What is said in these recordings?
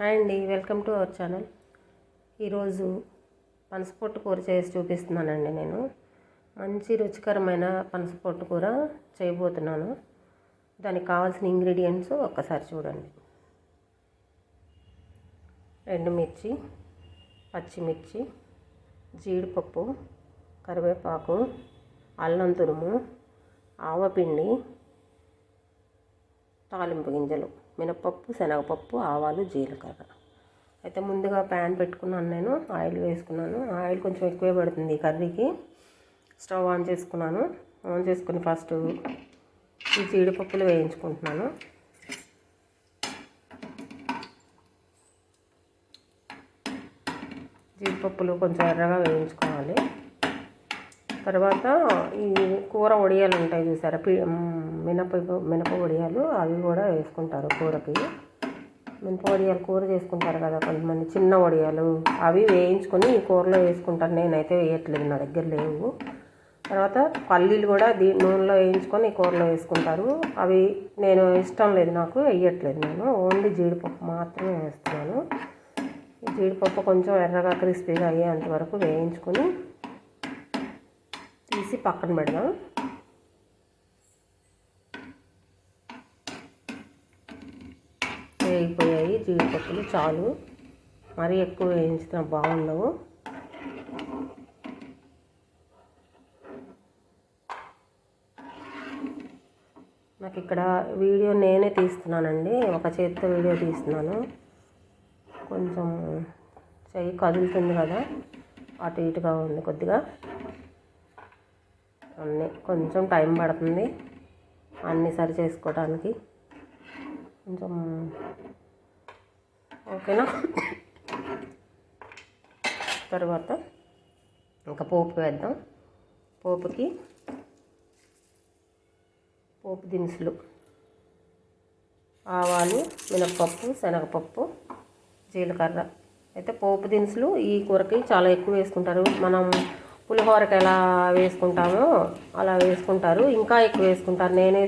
Hi అండి welcome to our channel. ఈరోజు పనసపొట్టు కూర చేసి చూపిస్తున్నానండి నేను. మంచి రుచికరమైన పనసపొట్టు కూర చేయబోతున్నాను. దానికి కావాల్సిన ఇంగ్రీడియంట్స్ ఒక్కసారి చూడండి. ఎండుమిర్చి పచ్చిమిర్చి జీడిపప్పు కరివేపాకు అల్లం తురుము ఆవపిండి తాలింపు గింజలు. మినపప్పు శనగపప్పు ఆవాలు జీలకర్ర. అయితే ముందుగా ప్యాన్ పెట్టుకున్నాను నేను. ఆయిల్ వేసుకున్నాను. ఆయిల్ కొంచెం ఎక్కువే పడుతుంది ఈ కర్రీకి. స్టవ్ ఆన్ చేసుకున్నాను. ఆన్ చేసుకుని ఫస్ట్ ఈ జీడిపప్పులు వేయించుకుంటున్నాను. జీడిపప్పులు కొంచెం ఎర్రగా వేయించుకోవాలి. తర్వాత ఈ కూర వడియాలు ఉంటాయి చూసారా? పి మినప మినప వడియాలు అవి కూడా వేసుకుంటారు కూరకి. మినప వడియాలు కూర చేసుకుంటారు కదా కొంతమంది చిన్న వడియాలు అవి వేయించుకొని ఈ కూరలో వేసుకుంటారు నేనైతే వేయట్లేదు నా దగ్గర లేవు. తర్వాత పల్లీలు కూడా దీ నూనెలో వేయించుకొని ఈ కూరలో వేసుకుంటారు. అవి నేను ఇష్టం లేదు నాకు వేయట్లేదు నేను. ఓన్లీ జీడిపప్పు మాత్రమే వేస్తున్నాను. జీడిపప్పు కొంచెం ఎర్రగా క్రిస్పీగా అయ్యేంత వరకు వేయించుకొని తీసి పక్కన పెడదాం. వేగిపోయాయి జీడిపప్పులు చాలు. మరీ ఎక్కువ వేయించిన బాగుండవు. నాకు ఇక్కడ వీడియో నేనే తీస్తున్నానండి. ఒక చేతితో వీడియో తీస్తున్నాను. కొంచెం చెయ్యి కదులుతుంది కదా. అటు ఇటుగా ఉంది కొద్దిగా. అన్నీ. కొంచెం టైం పడుతుంది అన్నీ సరి చేసుకోవడానికి కొంచెం ఓకేనా? తర్వాత ఇంకా పోపు వేద్దాం. పోపుకి పోపు దినుసులు ఆవాలు మినప్పప్పు శనగపప్పు జీలకర్ర. అయితే పోపు దినుసులు ఈ కూరకి చాలా ఎక్కువ వేసుకుంటారు. మనం పులిహోరకి ఎలా వేసుకుంటామో అలా వేసుకుంటారు. ఇంకా ఎక్కువ వేసుకుంటారు. నేను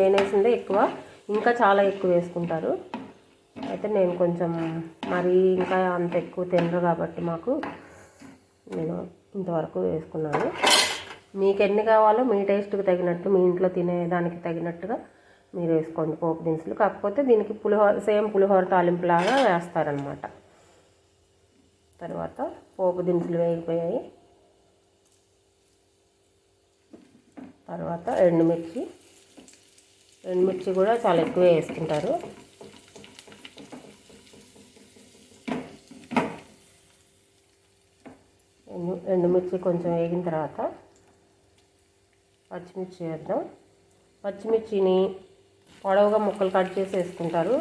నేనేసిందే ఎక్కువ. ఇంకా చాలా ఎక్కువ వేసుకుంటారు. అయితే నేను కొంచెం మరీ ఇంకా అంత ఎక్కువ తినరు కాబట్టి మాకు నేను ఇంతవరకు వేసుకున్నాను. మీకు ఎన్ని కావాలో మీ టేస్ట్కి తగినట్టు మీ ఇంట్లో తినేదానికి తగినట్టుగా మీరు వేసుకోండి. పోపు దినుసులు. కాకపోతే దీనికి పులిహోర సేమ్ పులిహోర తాలింపులాగా వేస్తారనమాట తర్వాత పోపు దినుసులు వేగిపోయాయి. తర్వాత ఎండుమిర్చి. ఎండుమిర్చి కూడా చాలా ఎక్కువ వేసుకుంటారు. ఎండు ఎండుమిర్చి కొంచెం వేగిన తర్వాత పచ్చిమిర్చి వేద్దాం. పచ్చిమిర్చిని పొడవుగా ముక్కలు కట్ చేసి వేసుకుంటారు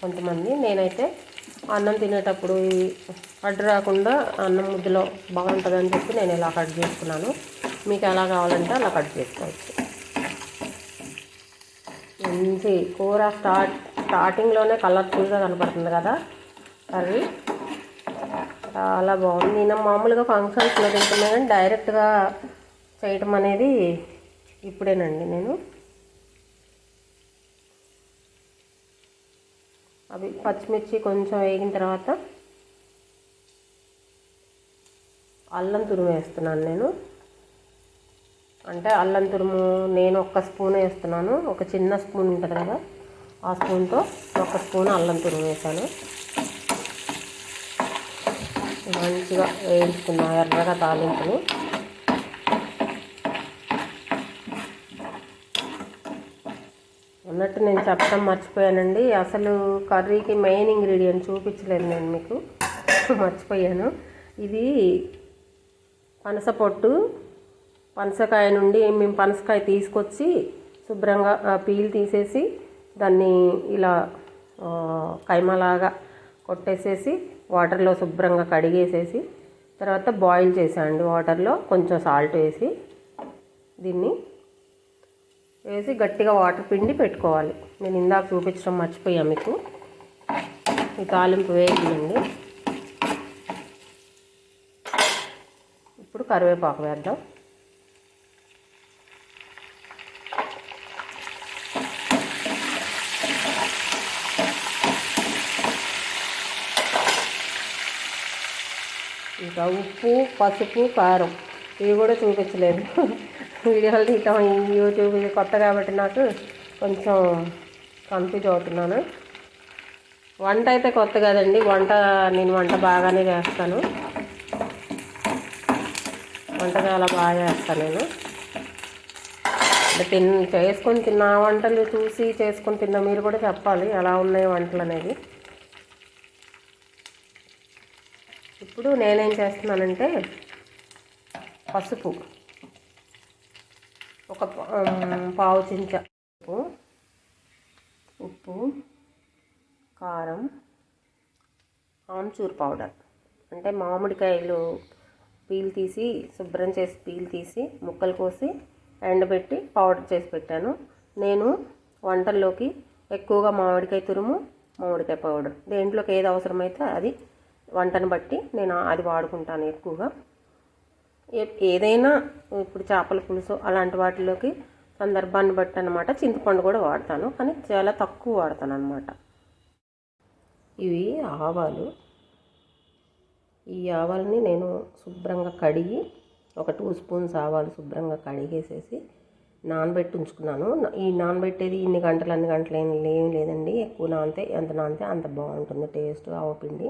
కొంతమంది. నేనైతే అన్నం తినేటప్పుడు అడ్డు రాకుండా అన్నం ముద్దలో బాగుంటుందని చెప్పి నేను ఇలా కట్ చేసుకున్నాను. మీకు ఎలా కావాలంటే అలా కట్ చేసుకోవచ్చు. మంచి కూర స్టార్ట్ స్టార్టింగ్లోనే కలర్ఫుల్గా కనపడుతుంది కదా? కర్రీ చాలా బాగుంది. నేను మామూలుగా ఫంక్షన్స్లో తింటున్నా కానీ డైరెక్ట్గా చేయటం అనేది ఇప్పుడేనండి నేను. అవి పచ్చిమిర్చి కొంచెం వేగిన తర్వాత అల్లం తురుము వేస్తున్నాను నేను. అంటే అల్లం తురుము నేను ఒక్క స్పూన్ వేస్తున్నాను. ఒక చిన్న స్పూన్ ఉంటుంది కదా ఆ స్పూన్తో ఒక స్పూన్ అల్లం తురుము వేసాను మంచిగా వేయించుకున్న ఎర్రగా తాలింపుని. అన్నట్టు నేను చెప్పడం మర్చిపోయానండి. అసలు కర్రీకి మెయిన్ ఇంగ్రీడియంట్ చూపించలేదు నేను మీకు. మర్చిపోయాను. ఇది పనస పొట్టు పనసకాయ నుండి మేము పనసకాయ తీసుకొచ్చి శుభ్రంగా పీల్ తీసేసి దాన్ని ఇలా కైమలాగా కొట్టేసేసి వాటర్లో శుభ్రంగా కడిగేసేసి తర్వాత బాయిల్ చేసేయండి వాటర్లో కొంచెం సాల్ట్ వేసి దీన్ని వేసి గట్టిగా వాటర్ పిండి పెట్టుకోవాలి. నేను ఇందాక చూపించడం మర్చిపోయా మీకు. ఈ తాలింపు వేయండి ఇప్పుడు కరివేపాకు వేద్దాం. ఇంకా ఉప్పు పసుపు కారం. ఇవి కూడా చూపించలేదు. వీడియోలు తీయటం యూట్యూబ్ ఇది కొత్త కాబట్టి నాకు కొంచెం కన్ఫ్యూజ్ అవుతున్నాను. వంట అయితే కొత్త కదండి. వంట నేను వంట బాగానే చేస్తాను. వంట చాలా బాగా చేస్తాను నేను. అంటే తిన్ చేసుకొని తిన్న వంటలు చూసి చేసుకొని తిన్న మీరు కూడా చెప్పాలి. ఎలా ఉన్నాయి వంటలు అనేది. ఇప్పుడు నేనేం చేస్తున్నానంటే పసుపు. ఒక పా- పావు చెంచా ఉప్పు ఉప్పు కారం ఆమ్చూర్ పౌడర్. అంటే మామిడికాయలు పీల్ తీసి శుభ్రం చేసి పీల్ తీసి ముక్కలు కోసి ఎండబెట్టి పౌడర్ చేసి పెట్టాను. నేను వంటల్లోకి ఎక్కువగా మామిడికాయ తురుము మామిడికాయ పౌడర్. దేంట్లోకి ఏది అవసరమైతే అది వంటను బట్టి నేను అది వాడుకుంటాను ఎక్కువగా. ఏదైనా ఇప్పుడు చేపల పులుసు అలాంటి వాటిలోకి సందర్భాన్ని బట్టి అనమాట చింతపండు కూడా వాడతాను కానీ చాలా తక్కువ వాడతాను అనమాట ఇవి ఆవాలు. ఈ ఆవాలని నేను శుభ్రంగా కడిగి ఒక టూ స్పూన్స్ ఆవాలు శుభ్రంగా కడిగేసేసి నానబెట్టి ఉంచుకున్నాను. ఈ నానబెట్టేది ఇన్ని గంటలు అన్ని గంటలు ఏం ఏం లేదండి. ఎక్కువ నానితే ఎంత నానితే అంత బాగుంటుంది టేస్ట్ ఆవపిండి.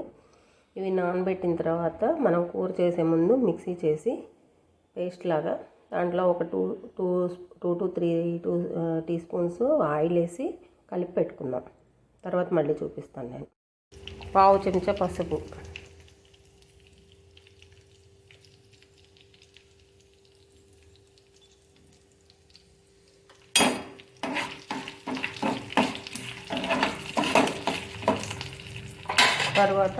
ఇవి నానబెట్టిన తర్వాత మనం కూర చేసే ముందు మిక్సీ చేసి పేస్ట్ లాగా దాంట్లో ఒక two two two to three two teaspoons oil వేసి కలిపి పెట్టుకుందాం. తర్వాత మళ్ళీ చూపిస్తాను నేను. పావు చెంచా పసుపు తర్వాత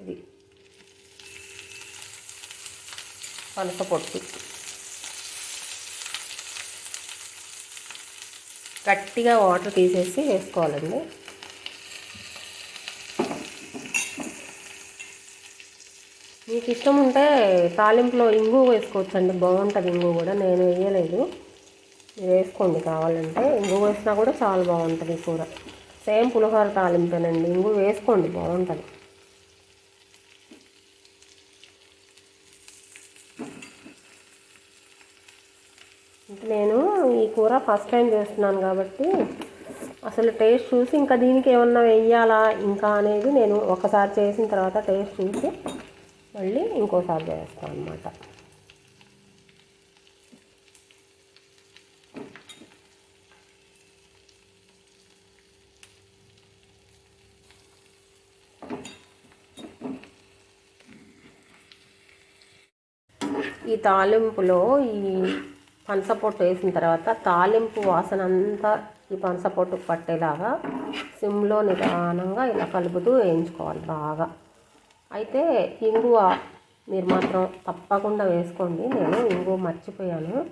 ఇది పనస పొట్టు. గట్టిగా వాటర్ తీసేసి వేసుకోవాలండి. మీకు ఇష్టం ఉంటే తాలింపులో ఇంగు వేసుకోవచ్చండి. బాగుంటుంది ఇంగు కూడా. నేను వేయలేదు. మీరు వేసుకోండి కావాలంటే. ఇంగు వేసినా కూడా చాలా బాగుంటుంది కూర. సేమ్ పులిహోర తాలింపేనండి. ఇంగు వేసుకోండి. బాగుంటుంది అంటే నేను ఈ కూర ఫస్ట్ టైం చేస్తున్నాను కాబట్టి అసలు టేస్ట్ చూసి ఇంకా దీనికి ఏమన్నా వెయ్యాలా ఇంకా అనేది నేను ఒకసారి చేసిన తర్వాత టేస్ట్ చూసి మళ్ళీ ఇంకోసారి చేస్తాను అనమాట ఈ తాలింపులో ఈ పనసపొట్టు వేసిన తర్వాత తాలింపు వాసన అంతా ఈ పనసపొట్టు పట్టేలాగా సిమ్లో నిదానంగా ఇలా కలుపుతూ వేయించుకోవాలి బాగా. అయితే ఇంగువ మీరు మాత్రం తప్పకుండా వేసుకోండి. నేను ఇంగువ మర్చిపోయాను.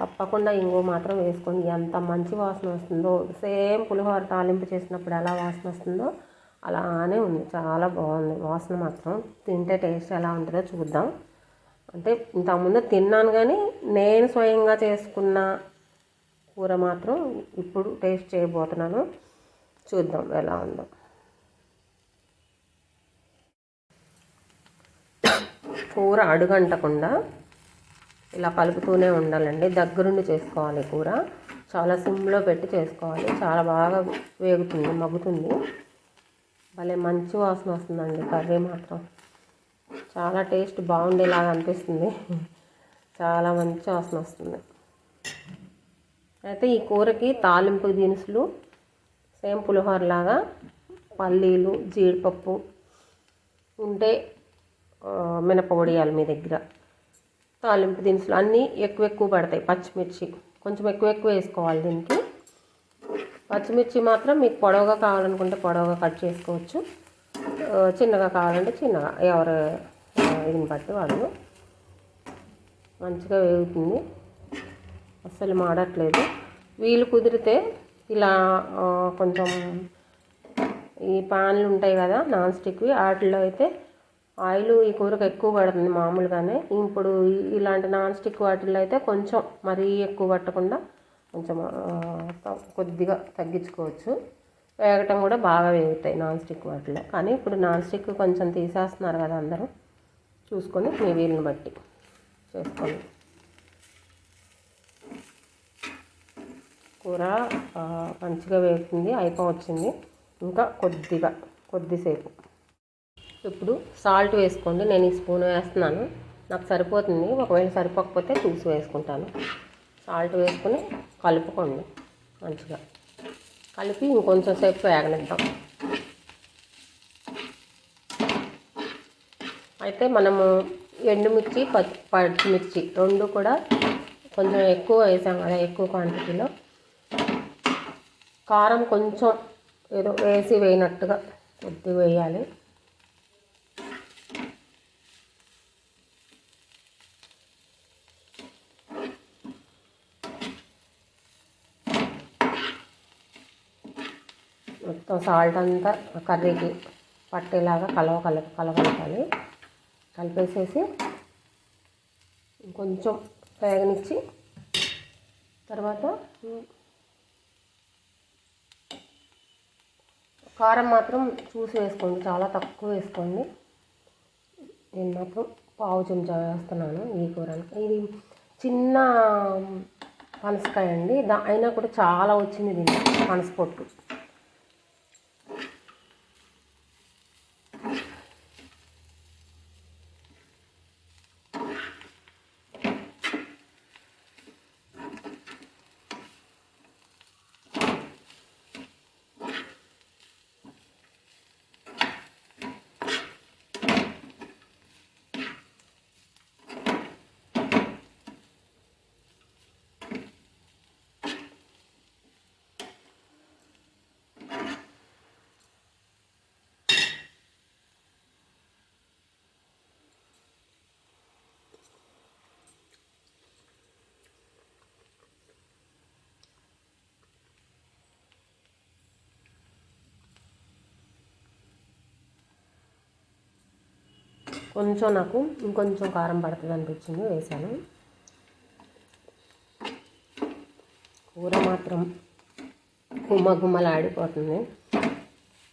తప్పకుండా ఇంగువ మాత్రం వేసుకోండి. ఎంత మంచి వాసన వస్తుందో సేమ్ పులిహోర తాలింపు చేసినప్పుడు ఎలా వాసన వస్తుందో అలానే ఉంది. చాలా బాగుంది. వాసన మాత్రం తింటే టేస్ట్ ఎలా ఉంటుందో చూద్దాం. అంటే ఇంతకుముందు తిన్నాను కానీ నేను స్వయంగా చేసుకున్న కూర మాత్రం ఇప్పుడు టేస్ట్ చేయబోతున్నాను. చూద్దాం ఎలా ఉందో. కూర అడుగంటకుండా ఇలా కలుపుతూనే ఉండాలండి. దగ్గరుండి చేసుకోవాలి కూర. చాలా సిమ్లో పెట్టి చేసుకోవాలి. చాలా బాగా వేగుతుంది మగ్గుతుంది. భలే మంచి వాసన వస్తుందండి కర్రీ మాత్రం. చాలా టేస్ట్ బాగుండేలాగా అనిపిస్తుంది. చాలా మంచి వాసన వస్తుంది. అయితే ఈ కూరకి తాలింపు దినుసులు సేమ్ పులిహోర లాగా పల్లీలు జీడిపప్పు ఉంటే మినపొడి మినపొడియాలి మీ దగ్గర. తాలింపు దినుసులు అన్నీ ఎక్కువ ఎక్కువ పడతాయి పచ్చిమిర్చి. కొంచెం ఎక్కువ ఎక్కువ వేసుకోవాలి దీనికి. పచ్చిమిర్చి మాత్రం మీకు పొడవుగా కావాలనుకుంటే పొడవుగా కట్ చేసుకోవచ్చు. చిన్నగా కావాలంటే చిన్నగా ఎవరు ఆ, ఇదిని బట్టి వాళ్ళు. మంచిగా వేగుతుంది. అస్సలు మాడట్లేదు. వీలు కుదిరితే ఇలా కొంచెం ఈ పాన్లు ఉంటాయి కదా నాన్ స్టిక్వి వాటిలో అయితే ఆయిల్ ఈ కూరకు ఎక్కువ పడుతుంది మామూలుగానే. ఇప్పుడు ఇలాంటి నాన్ స్టిక్ వాటిల్లో అయితే కొంచెం మరీ ఎక్కువ పట్టకుండా కొంచెం కొద్దిగా తగ్గించుకోవచ్చు. వేగటం కూడా బాగా వేగుతాయి నాన్ స్టిక్ వాటిలో. కానీ ఇప్పుడు నాన్ స్టిక్ కొంచెం తీసేస్తున్నారు కదా అందరూ. చూసుకొని మీ వీలుని బట్టి చేసుకోండి. కూర మంచిగా వేగుతుంది అయిపోవచ్చింది ఇంకా కొద్దిగా కొద్దిసేపు. ఇప్పుడు సాల్ట్ వేసుకోండి. నేను ఈ స్పూన్ వేస్తున్నాను. నాకు సరిపోతుంది. ఒకవేళ సరిపోకపోతే చూసి వేసుకుంటాను. సాల్ట్ వేసుకుని కలుపుకోండి. మంచిగా. కలిపి ఇంకొంచెం సేపు వేగనిద్దాం. అయితే మనము ఎండుమిర్చి పచ్చి పచ్చిమిర్చి రెండు కూడా కొంచెం ఎక్కువ వేసాం కదా ఎక్కువ క్వాంటిటీలో కారం కొంచెం ఏదో వేసి వేయనట్టుగా కొద్దిగా వేయాలి. మొత్తం సాల్ట్ అంతా కర్రీకి పట్టేలాగా కలవ కల కలగలపాలి కలిపేసేసి కొంచెం వేగనిచ్చి తర్వాత కారం మాత్రం చూసి వేసుకోండి చాలా తక్కువ వేసుకోండి. నేను మాత్రం పావు చెంచా వేస్తున్నాను ఈ కూరకి ఇది చిన్న పనసకాయ అండి. దా అయినా కూడా చాలా వచ్చింది దీనికి పనసపొట్టు కొంచెం నాకు ఇంకొంచెం కారం పడుతుంది అనిపించింది వేసాను. కూర మాత్రం గుమ్మ గుమ్మలాడిపోతుంది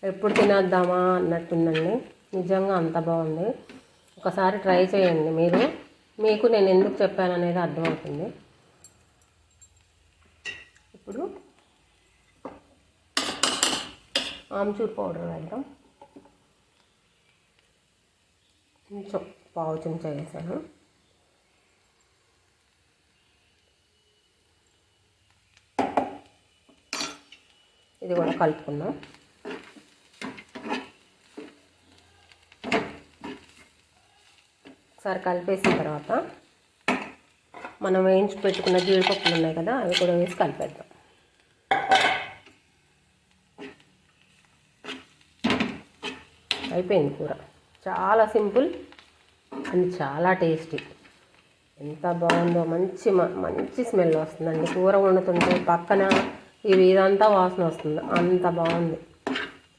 ఎప్పుడు తినేద్దామా అన్నట్టుందండి. నిజంగా అంత బాగుంది. ఒకసారి ట్రై చేయండి మీరు. మీకు నేను ఎందుకు చెప్పాను అనేది అర్థమవుతుంది. ఇప్పుడు ఆమ్చూర్ పౌడర్ వేద్దాం. కొంచెం పావు చెంచా వేసాను. ఇది కూడా కలుపుకుందాం. ఒకసారి కలిపేసిన తర్వాత మనం వేయించి పెట్టుకున్న జీడిపప్పులు ఉన్నాయి కదా అవి కూడా వేసి కలిపేద్దాం. అయిపోయింది కూర. చాలా సింపుల్ అండ్ చాలా టేస్టీ. ఎంత బాగుందో మంచి మంచి స్మెల్ వస్తుందండి. కూర వండుతుంటే పక్కన ఇవి ఇదంతా వాసన వస్తుంది. అంత బాగుంది.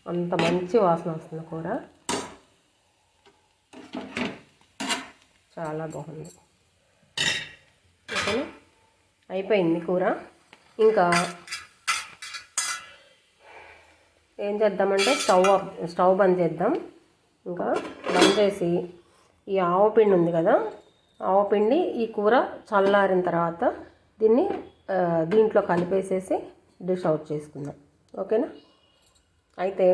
అంత మంచి వాసన వస్తుంది కూర. చాలా బాగుంది. ఓకేనా? అయిపోయింది కూర. ఇంకా ఏం చేద్దామంటే స్టవ్ స్టవ్ బంద్ చేద్దాం. ఇంకా బంద్ చేసి ఈ ఆవు పిండి ఉంది కదా ఆవు పిండి ఈ కూర చల్లారిన తర్వాత దీన్ని దీంట్లో కలిపేసేసి డిష్ అవుట్ చేసుకుందాం. ఓకేనా? అయితే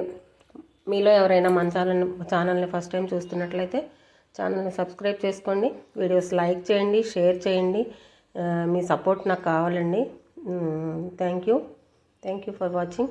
మీలో ఎవరైనా మన ఛానల్ ఛానల్ని ఫస్ట్ టైం చూస్తున్నట్లయితే ఛానల్ని సబ్స్క్రైబ్ చేసుకోండి వీడియోస్ లైక్ చేయండి షేర్ చేయండి మీ సపోర్ట్ నాకు కావాలండి. Thank you. Thank you for watching.